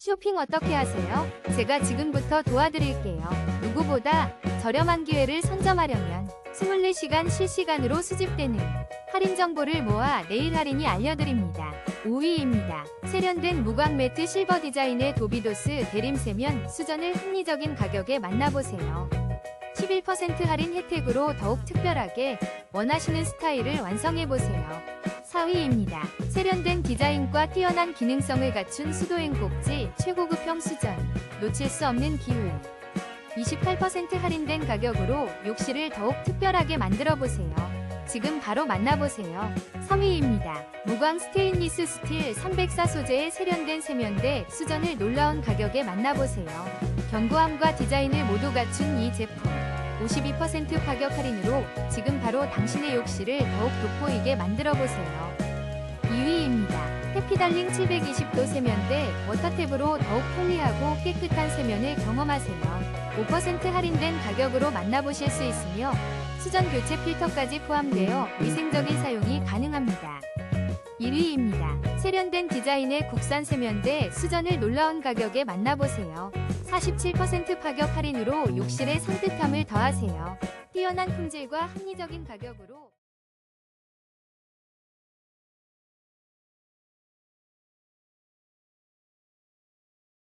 쇼핑 어떻게 하세요? 제가 지금부터 도와드릴게요. 누구보다 저렴한 기회를 선점하려면 24시간 실시간으로 수집되는 할인 정보를 모아 내일 할인이 알려드립니다. 5위입니다. 세련된 무광 매트 실버 디자인의 도비도스 대림 세면 수전을 합리적인 가격에 만나보세요. 11% 할인 혜택으로 더욱 특별하게 원하시는 스타일을 완성해보세요. 4위입니다. 세련된 디자인과 뛰어난 기능성을 갖춘 수도행 꼭지 최고급형 수전. 놓칠 수 없는 기회. 28% 할인된 가격으로 욕실을 더욱 특별하게 만들어보세요. 지금 바로 만나보세요. 3위입니다. 무광 스테인리스 스틸 304 소재의 세련된 세면대 수전을 놀라운 가격에 만나보세요. 견고함과 디자인을 모두 갖춘 이 제품. 52% 가격 할인으로 지금 바로 당신의 욕실을 더욱 돋보이게 만들어 보세요. 2위입니다. 해피달링 720도 세면대 워터탭으로 더욱 편리하고 깨끗한 세면을 경험하세요. 5% 할인된 가격으로 만나보실 수 있으며 수전 교체 필터까지 포함되어 위생적인 사용이 가능합니다. 1위입니다. 세련된 디자인의 국산 세면대 수전을 놀라운 가격에 만나보세요. 47% 가격 할인으로 욕실의 산뜻함을 더하세요. 뛰어난 품질과 합리적인 가격으로